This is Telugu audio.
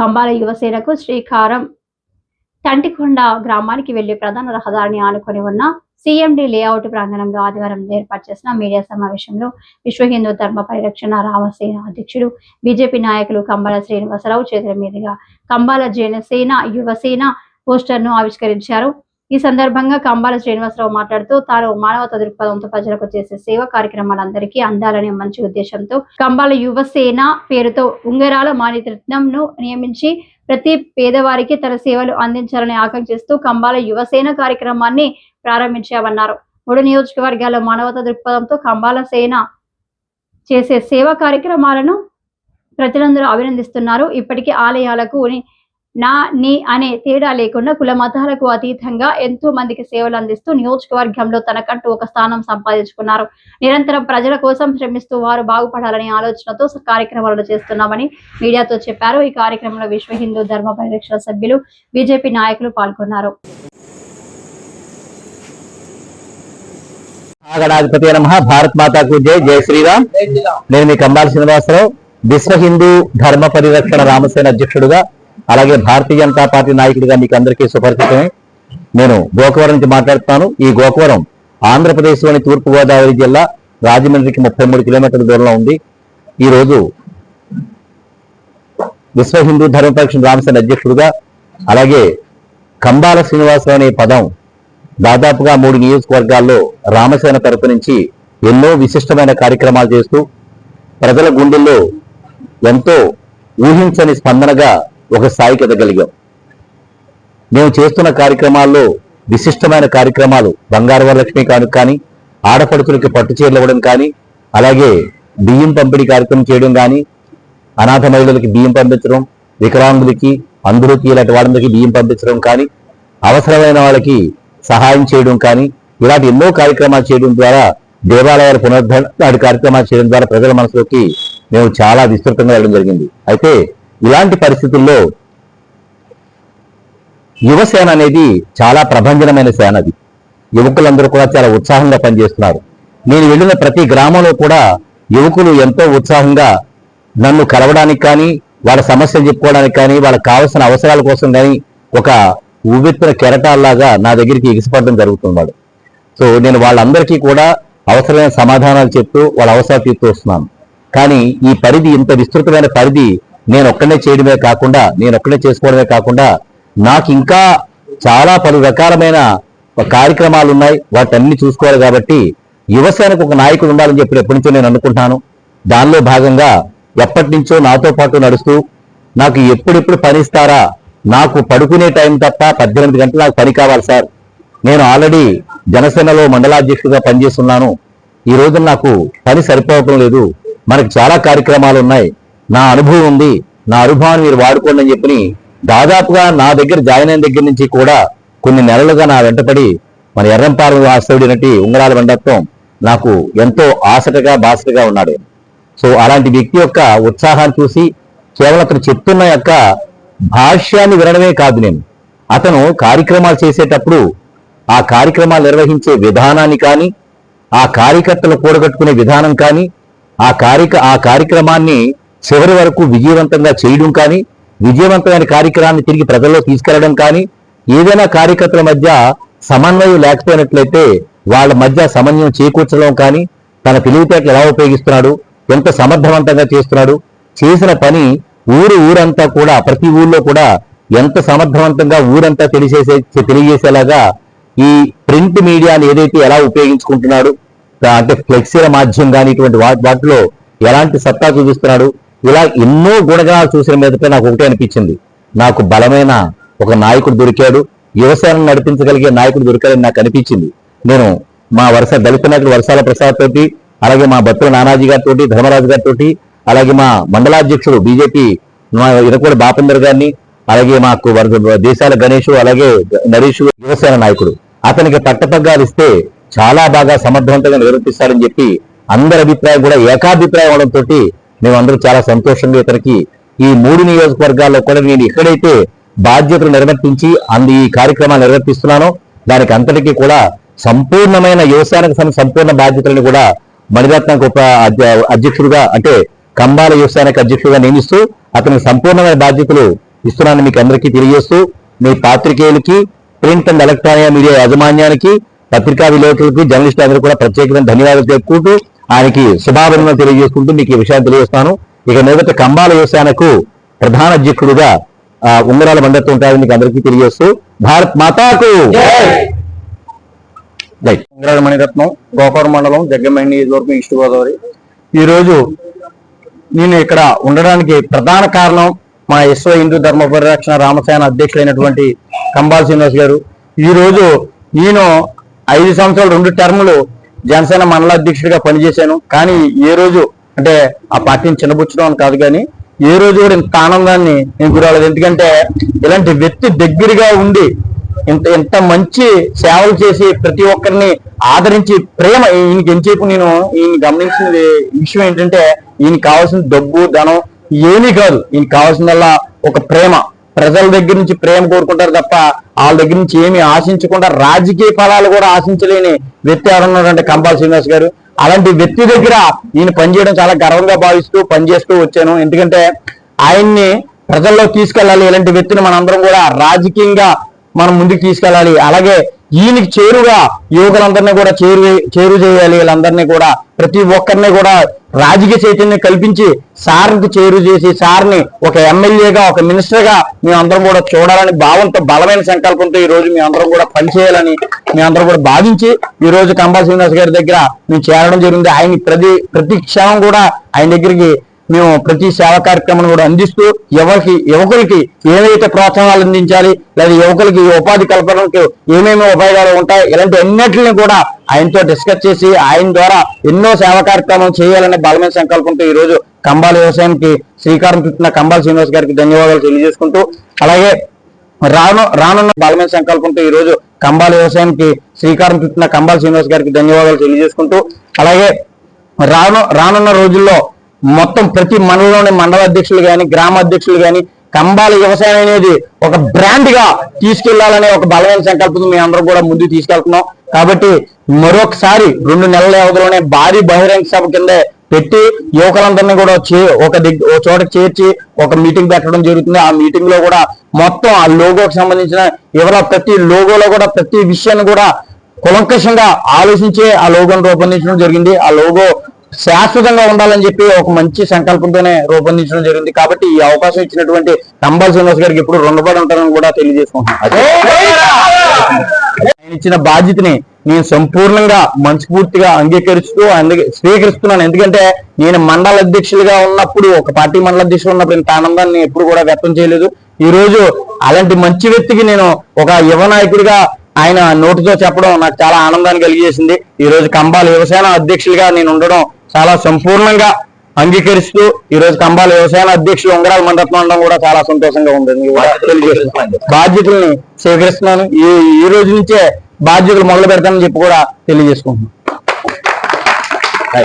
కంబాల యువసేనకు శ్రీకారం. తంటికొండ గ్రామానికి వెళ్ళి ప్రధాన రహదారిని ఆనుకొని ఉన్న సీఎండి లేఅవుట్ ప్రాంగణంలో ఆదివారం ఏర్పాటు చేసిన మీడియా సమావేశంలో విశ్వ హిందూ ధర్మ పరిరక్షణ రామసేన అధ్యక్షుడు బీజేపీ నాయకులు కంబాల శ్రీనివాసరావు చేతుల మీదుగా కంబాల జనసేన యువసేన పోస్టర్ను ఆవిష్కరించారు. ఈ సందర్భంగా కంబాల శ్రీనివాసరావు మాట్లాడుతూ తాను మానవత దృక్పథంతో ప్రజలకు చేసే సేవ కార్యక్రమాలందరికీ అందాలనే మంచి ఉద్దేశంతో కంబాల యువసేన పేరుతో ఉంగరాల మానిరత్నం ను నియమించి ప్రతి పేదవారికి తన సేవలు అందించాలని ఆకాంక్షిస్తూ కంబాల యువసేన కార్యక్రమాన్ని ప్రారంభించామన్నారు. మూడు నియోజకవర్గాల్లో మానవత దృక్పథంతో కంబాల సేన చేసే సేవా కార్యక్రమాలను ప్రజలందరూ అభినందిస్తున్నారు. ఇప్పటికీ ఆలయాలకు నా నీ అనే తేడా లేకుండా కుల మతాలకు అతీతంగా ఎంతో మందికి సేవలు అందిస్తూ నియోజకవర్గంలో తనకంటూ ఒక స్థానం సంపాదించుకున్నారు. నిరంతరం ప్రజల కోసం శ్రమిస్తూ వారు బాగుపడాలనే ఆలోచనతో కార్యక్రమాలను చేస్తున్నామని మీడియాతో చెప్పారు. ఈ కార్యక్రమంలో విశ్వ హిందూ ధర్మ పరిరక్షణ సభ్యులు బీజేపీ నాయకులు పాల్గొన్నారు. గణాధిపతి నమ భారత్ మాతాకు జై జై శ్రీరామ్. నేను మీ కంబాల శ్రీనివాసరావు విశ్వ హిందూ ధర్మ పరిరక్షణ రామసేన అధ్యక్షుడుగా అలాగే భారతీయ జనతా పార్టీ నాయకుడిగా మీకు అందరికీ సుపరిచితమే. నేను గోకవరం నుంచి మాట్లాడుతున్నాను. ఈ గోకవరం ఆంధ్రప్రదేశ్లోని తూర్పు గోదావరి జిల్లా రాజమండ్రికి ముప్పై మూడు కిలోమీటర్ల దూరంలో ఉంది. ఈ రోజు విశ్వ హిందూ ధర్మ పరిరక్షణ రామసేన అధ్యక్షుడుగా అలాగే కంబాల శ్రీనివాసరావు అనే పదం దాదాపుగా మూడు నియోజకవర్గాల్లో రామసేన తరపు నుంచి ఎన్నో విశిష్టమైన కార్యక్రమాలు చేస్తూ ప్రజల గుండెల్లో ఎంతో ఊహించని స్పందనగా ఒక స్థాయికి ఎదగలిగాం మేము చేస్తున్న కార్యక్రమాల్లో విశిష్టమైన కార్యక్రమాలు బంగారు వరలక్ష్మి కానుక కానీ ఆడపడుచులకి పట్టు చీరలు ఇవ్వడం కానీ అలాగే బియ్యం పంపిణీ కార్యక్రమం చేయడం కానీ అనాథ మహిళలకి బియ్యం పంపించడం వికలాంగులకి అందరికి ఇలాంటి వాళ్ళందరికీ బియ్యం పంపించడం కానీ అవసరమైన వాళ్ళకి సహాయం చేయడం కానీ ఇలాంటి ఎన్నో కార్యక్రమాలు చేయడం ద్వారా దేవాలయాల పునరుద్ధరణ లాంటి కార్యక్రమాలు చేయడం ద్వారా ప్రజల మనసులోకి మేము చాలా విస్తృతంగా వెళ్ళడం జరిగింది. అయితే ఇలాంటి పరిస్థితుల్లో యువసేన అనేది చాలా ప్రభంజనమైన సేన అది. యువకులందరూ కూడా చాలా ఉత్సాహంగా పనిచేస్తున్నారు. నేను వెళ్ళిన ప్రతి గ్రామంలో కూడా యువకులు ఎంతో ఉత్సాహంగా నన్ను కలవడానికి కానీ వాళ్ళ సమస్యలు చెప్పుకోవడానికి కానీ వాళ్ళకి కావాల్సిన అవసరాల కోసం కానీ ఒక ఉవ్వెత్తున కెరటాల్లాగా నా దగ్గరికి ఎగిసిపడడం జరుగుతున్నాడు సో నేను వాళ్ళందరికీ కూడా అవసరమైన సమాధానాలు చెప్తూ వాళ్ళ అవసరాలు తీర్తూ వస్తున్నాను కానీ ఈ పరిధి ఇంత విస్తృతమైన పరిధి నేను ఒక్కనే చేయడమే కాకుండా నేను ఒక్కనే చేసుకోవడమే కాకుండా నాకు ఇంకా చాలా పలు రకాలమైన కార్యక్రమాలు ఉన్నాయి వాటన్ని చూసుకోవాలి కాబట్టి యువసేనకు ఒక నాయకుడు ఉండాలని చెప్పి ఎప్పటి నుంచో నేను అనుకుంటున్నాను. దానిలో భాగంగా ఎప్పటి నుంచో నాతో పాటు నడుస్తూ నాకు ఎప్పుడెప్పుడు పని ఇస్తారా నాకు పడుకునే టైం తప్ప పద్దెనిమిది గంటలు నాకు పని కావాలి సార్. నేను ఆల్రెడీ జనసేనలో మండలాధ్యక్షుడిగా పనిచేస్తున్నాను. ఈ రోజు నాకు పని సరిపోవటం లేదు. మనకు చాలా కార్యక్రమాలు ఉన్నాయి నా అనుభవం ఉంది నా అనుభవాన్ని మీరు వాడుకోండి అని చెప్పి దాదాపుగా నా దగ్గర జాయిన్ అయిన దగ్గర నుంచి కూడా కొన్ని నెలలుగా నా వెంటపడి మన ఎర్రంపారు వాస్తవుడినటి ఉంగరాల వెండత్వం నాకు ఎంతో ఆసటగా బాసటగా ఉన్నాడు. సో అలాంటి వ్యక్తి యొక్క ఉత్సాహాన్ని చూసి కేవలం అతను చెప్తున్న యొక్క భాష్యాన్ని వినడమే కాదు నేను. అతను కార్యక్రమాలు చేసేటప్పుడు ఆ కార్యక్రమాలు నిర్వహించే విధానాన్ని కానీ ఆ కార్యకర్తలు కూడగట్టుకునే విధానం కానీ ఆ కార్యక ఆ కార్యక్రమాన్ని చివరి వరకు విజయవంతంగా చేయడం కానీ విజయవంతమైన కార్యక్రమాన్ని తిరిగి ప్రజల్లో తీసుకెళ్ళడం కానీ ఏదైనా కార్యకర్తల మధ్య సమన్వయం లేకపోయినట్లయితే వాళ్ళ మధ్య సమన్వయం చేకూర్చడం కానీ తన తెలివితేటలు ఎలా ఉపయోగిస్తున్నాడు ఎంత సమర్థవంతంగా చేస్తున్నాడు చేసిన పని ఊరు ఊరంతా కూడా ప్రతి ఊళ్ళో కూడా ఎంత సమర్థవంతంగా ఊరంతా తెలిసేసే తెలియజేసేలాగా ఈ ప్రింట్ మీడియాని ఏదైతే ఎలా ఉపయోగించుకుంటున్నాడు అంటే ఫ్లెక్సీల మాధ్యమం కానీ ఇటువంటి వాటిలో ఎలాంటి సత్తా చూపిస్తున్నాడు ఇలా ఎన్నో గుణగణాలు చూసిన మీదపై నాకు ఒకటే అనిపించింది. నాకు బలమైన ఒక నాయకుడు దొరికాడు. వ్యవసాయాన్ని నడిపించగలిగే నాయకుడు దొరికాడని నాకు అనిపించింది. నేను మా వరుస దళిత నాయకుడు వర్షాల ప్రసాద్ తోటి అలాగే మా బత్తుల నానాజీ గారితో ధర్మరాజు గారితో అలాగే మా మండలాధ్యక్షుడు బీజేపీ మా ఇరకోడి బాపందర్ గారిని అలాగే మాకు దేశాల గణేష్ అలాగే నరేష్ యువసేన నాయకుడు. అతనికి పట్టపగ్గాలు ఇస్తే చాలా బాగా సమర్థవంతంగా నిర్వర్తిస్తారని చెప్పి అందరి అభిప్రాయం కూడా ఏకాభిప్రాయం అవడంతో మేమందరూ చాలా సంతోషంగా ఇతనికి ఈ మూడు నియోజకవర్గాల్లో కూడా నేను ఎక్కడైతే బాధ్యతలు నిర్వర్తించి అందు ఈ కార్యక్రమాలు నిర్వర్తిస్తున్నానో దానికి అంతటికీ కూడా సంపూర్ణమైన వ్యవసాయానికి సంబంధించిన సంపూర్ణ బాధ్యతలను కూడా మణిరత్నకు ఉప అధ్య- అధ్యక్షుడిగా అంటే కంబాల వ్యవసాయానికి అధ్యక్షుడిగా నియమిస్తూ అతనికి సంపూర్ణమైన బాధ్యతలు ఇస్తున్నానని మీకు అందరికీ తెలియజేస్తూ మీ పాత్రికేయులకి ప్రింట్ అండ్ ఎలక్ట్రానిక్ మీడియా యాజమాన్యానికి పత్రికా విలేకరులకి జర్నలిస్టు అందరూ కూడా ప్రత్యేకమైన ధన్యవాదాలు చెప్పుకుంటూ ఆయనకి శుభాభినందనలు తెలియజేసుకుంటూ మీకు ఈ విషయాన్ని తెలియజేస్తాను. ఇక మీదట కంబాల వ్యవసాయకు ప్రధాన అధ్యక్షుడుగా ఆ, ఉంగరాల మండత్వం ఉంటారని మీకు అందరికీ తెలియజేస్తూ భారత్ మాతాకు. ఉంగరాల మణిరత్నం గోకవరం మండలం జగ్గమండి నియోజకవర్గం ఈస్ట్ గోదావరి. ఈ రోజు నేను ఇక్కడ ఉండడానికి ప్రధాన కారణం మా విశ్వ హిందూ ధర్మ పరిరక్షణ రామసేన అధ్యక్షులైనటువంటి కంబాల్ శ్రీనివాస్ గారు. ఈ రోజు నేను ఐదు సంవత్సరాలు రెండు టర్ములు జనసేన మండల అధ్యక్షుడిగా పనిచేశాను. కానీ ఏ రోజు అంటే ఆ పార్టీని చిన్నబుచ్చడం అని కాదు కానీ ఏ రోజు కూడా ఇంత ఆనందాన్ని నేను గురవలేదు ఎందుకంటే ఇలాంటి వ్యక్తి దగ్గరగా ఉండి ఇంత ఇంత మంచి సేవలు చేసి ప్రతి ఒక్కరిని ఆదరించి ప్రేమ ఈయనకి ఎంతసేపు నేను ఈయన గమనించిన విషయం ఏంటంటే ఈయన కావాల్సిన డబ్బు ధనం ఏమీ కాదు. ఈయన కావాల్సిందల్లా ఒక ప్రేమ. ప్రజల దగ్గర నుంచి ప్రేమ కోరుకుంటారు తప్ప వాళ్ళ దగ్గర నుంచి ఏమి ఆశించకుండా రాజకీయ ఫలాలు కూడా ఆశించలేని వ్యక్తి ఎవరున్నారంటే కంపాల్ శ్రీనివాస్ గారు. అలాంటి వ్యక్తి దగ్గర ఈయన పనిచేయడం చాలా గర్వంగా భావిస్తూ పనిచేస్తూ వచ్చాను. ఎందుకంటే ఆయన్ని ప్రజల్లో తీసుకెళ్ళాలి. ఇలాంటి వ్యక్తిని మనందరం కూడా రాజకీయంగా మనం ముందుకు తీసుకెళ్ళాలి. అలాగే ఈయనకి చేరుగా యువకులందరినీ కూడా చేరు చేరు చేయాలి. వీళ్ళందరినీ కూడా ప్రతి ఒక్కరిని కూడా రాజకీయ చైతన్యం కల్పించి సార్కి చేరు చేసి సార్ని ఒక ఎమ్మెల్యేగా ఒక మినిస్టర్గా మేమందరం కూడా చూడాలని భావంతో బలమైన సంకల్పంతో ఈ రోజు మేమందరం కూడా పనిచేయాలని మేమందరం కూడా భావించి ఈ రోజు కంబా శ్రీనివాస్ గారి దగ్గర మేము చేరడం జరిగింది. ఆయన ప్రతి ప్రతి క్షణం కూడా ఆయన దగ్గరికి మేము ప్రతి సేవా కార్యక్రమం కూడా అందిస్తూ ఎవరికి యువకులకి ఏవైతే ప్రోత్సాహాలు అందించాలి లేదా యువకులకి ఉపాధి కల్పనకు ఏమేమి ఉపయోగాలు ఉంటాయి ఇలాంటి అన్నింటిని కూడా ఆయనతో డిస్కస్ చేసి ఆయన ద్వారా ఎన్నో సేవా కార్యక్రమాలు చేయాలనే బలమైన సంకల్పంతో ఈ రోజు కంబాల వ్యవసాయానికి శ్రీకారం చుట్టిన కంబాల శ్రీనివాస్ గారికి ధన్యవాదాలు తెలియజేసుకుంటూ అలాగే రాను రానున్న బలమైన సంకల్పంతో ఈ రోజు కంబాల వ్యవసాయానికి శ్రీకారం చుట్టిన కంబాల శ్రీనివాస్ గారికి ధన్యవాదాలు తెలియజేసుకుంటూ అలాగే రాను రానున్న రోజుల్లో మొత్తం ప్రతి మండలంలోని మండల అధ్యక్షులు కానీ గ్రామ అధ్యక్షులు కానీ కంబాల వ్యవసాయం అనేది ఒక బ్రాండ్గా తీసుకెళ్ళాలనే ఒక బలమైన సంకల్పం మేము అందరూ కూడా ముందు తీసుకెళ్తున్నాం. కాబట్టి మరొకసారి రెండు నెలల వ్యవధిలోనే భారీ బహిరంగ సభ కింద పెట్టి యువకులందరినీ కూడా చే- ఒక దగ్గర ఒక చేర్చి ఒక మీటింగ్ పెట్టడం జరుగుతుంది. ఆ మీటింగ్లో కూడా మొత్తం ఆ లోగోకి సంబంధించిన ఎవరో ప్రతి లోగోలో కూడా ప్రతి విషయాన్ని కూడా కులంకషంగా ఆలోచించే ఆ లోగోను రూపొందించడం జరిగింది. ఆ లోగో శాశ్వతంగా ఉండాలని చెప్పి ఒక మంచి సంకల్పంతోనే రూపొందించడం జరిగింది. కాబట్టి ఈ అవకాశం ఇచ్చినటువంటి కంబాల్ శ్రీనివాస్ గారికి ఇప్పుడు రుణపడి ఉంటారని కూడా తెలియజేసుకుంటున్నాను. ఆయన ఇచ్చిన బాధ్యతని నేను సంపూర్ణంగా మనస్ఫూర్తిగా అంగీకరిస్తూ అందుకే స్వీకరిస్తున్నాను. ఎందుకంటే నేను మండల అధ్యక్షులుగా ఉన్నప్పుడు ఒక పార్టీ మండల అధ్యక్షులు ఉన్నప్పుడు ఇంత ఆనందాన్ని ఎప్పుడు కూడా వ్యక్తం చేయలేదు. ఈ రోజు అలాంటి మంచి వ్యక్తికి నేను ఒక యువ నాయకుడిగా ఆయన నోటితో చెప్పడం నాకు చాలా ఆనందాన్ని కలిగజేసింది. ఈ రోజు కంబాల వ్యవసాయ అధ్యక్షులుగా నేను ఉండడం చాలా సంపూర్ణంగా అంగీకరిస్తూ ఈ రోజు కంబాల వ్యవసాయ అధ్యక్షులు ఉంగరాల మండపం ఉండడం కూడా చాలా సంతోషంగా తెలియజేస్తున్నాను. బాధ్యతల్ని స్వీకరిస్తున్నాను. ఈ ఈ రోజు నుంచే బాధ్యతలు మొదలు పెడతానని చెప్పి కూడా తెలియజేసుకుంటున్నాను.